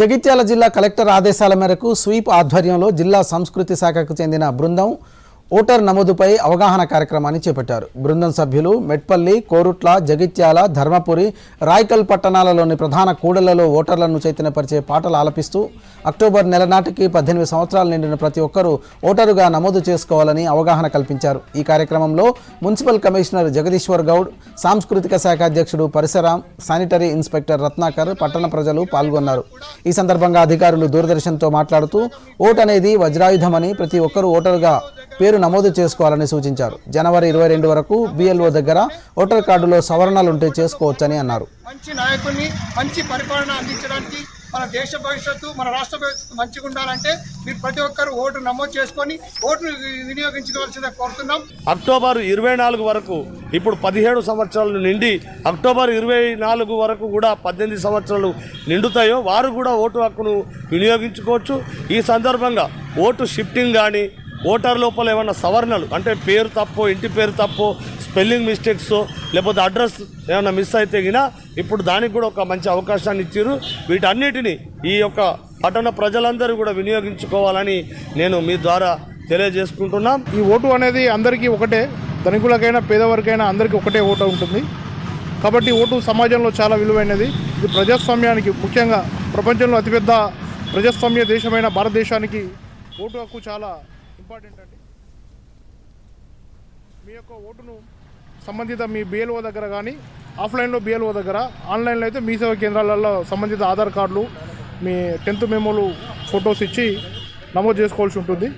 జగిత్యాల జిల్లా కలెక్టర్ ఆదేశాల మేరకు స్వీప్ ఆధ్వర్యంలో జిల్లా సంస్కృతి శాఖకు చెందిన బృందం ఓటర్ నమోదుపై అవగాహన కార్యక్రమాన్ని చేపట్టారు. బృందం సభ్యులు మెట్పల్లి కోరుట్ల జగిత్యాల ధర్మపురి రాయకల్ పట్టణాలలోని ప్రధాన కూడళ్ళలో ఓటర్లను చైతన్యపరిచే పాటలు ఆలపిస్తూ అక్టోబర్ నెల నాటికి పద్దెనిమిది సంవత్సరాలు నిండిన ప్రతి ఒక్కరూ ఓటరుగా నమోదు చేసుకోవాలని అవగాహన కల్పించారు. ఈ కార్యక్రమంలో మున్సిపల్ కమిషనర్ జగదీశ్వర్ గౌడ్ సాంస్కృతిక శాఖ అధ్యక్షుడు పరిసరాం శానిటరీ ఇన్స్పెక్టర్ రత్నాకర్ పట్టణ ప్రజలు పాల్గొన్నారు. ఈ సందర్భంగా అధికారులు దూరదర్శన్తో మాట్లాడుతూ ఓట్ అనేది వజ్రాయుధమని ప్రతి ఒక్కరూ ఓటరుగా పేరు నమోదు చేసుకోవాలని సూచించారు. జనవరి ఇరవై రెండు వరకు బిఎల్ఓ దగ్గర ఓటర్ కార్డులో సవరణలుంటే చేసుకోవచ్చని అన్నారు. మంచి నాయకుడిని మంచి పరిపాలన అందించడానికి మన దేశ భవిష్యత్తు మన రాష్ట్ర భవిష్యత్తు మంచిగా ఉండాలంటే మీరు ప్రతి ఒక్కరు ఓటు నమోదు చేసుకొని ఓటును వి- వినియోగించుకోవాల్సిందిగా కోరుతున్నాం. అక్టోబర్ ఇరవై నాలుగు వరకు ఇప్పుడు పదిహేడు సంవత్సరాలు నిండి అక్టోబర్ ఇరవై నాలుగు వరకు కూడా పద్దెనిమిది సంవత్సరాలు నిండుతాయో వారు కూడా ఓటు హక్కును వినియోగించుకోవచ్చు. ఈ సందర్భంగా ఓటు షిఫ్టింగ్ కానీ ఓటర్ లోపల ఏమైనా సవరణలు? అంటే పేరు తప్పు ఇంటి పేరు తప్పు స్పెల్లింగ్ మిస్టేక్స్ లేకపోతే అడ్రస్ ఏమైనా మిస్ అయితే గినా ఇప్పుడు దానికి కూడా ఒక మంచి అవకాశాన్ని ఇచ్చారు. వీటన్నిటిని ఈ యొక్క పట్టణ ప్రజలందరూ కూడా వినియోగించుకోవాలని నేను మీ ద్వారా తెలియజేసుకుంటున్నాం. ఈ ఓటు అనేది అందరికీ ఒకటే ధనికులకైనా పేదవారికైనా అందరికీ ఒకటే ఓటు ఉంటుంది. కాబట్టి ఓటు సమాజంలో చాలా విలువైనది. ఇది ప్రజాస్వామ్యానికి ముఖ్యంగా ప్రపంచంలో అతిపెద్ద ప్రజాస్వామ్య దేశమైన భారతదేశానికి ఓటు హక్కు చాలా ఇంపార్టెంట్ అండి. మీ యొక్క ఓటును సంబంధిత మీ బిఎల్ఓ దగ్గర కానీ ఆఫ్లైన్లో బిఎల్ఓ దగ్గర ఆన్లైన్లో అయితే మీ సేవా కేంద్రాలలో సంబంధిత ఆధార్ కార్డులు మీ టెన్త్ మెమోలు ఫొటోస్ ఇచ్చి నమోదు చేసుకోవాల్సి ఉంటుంది.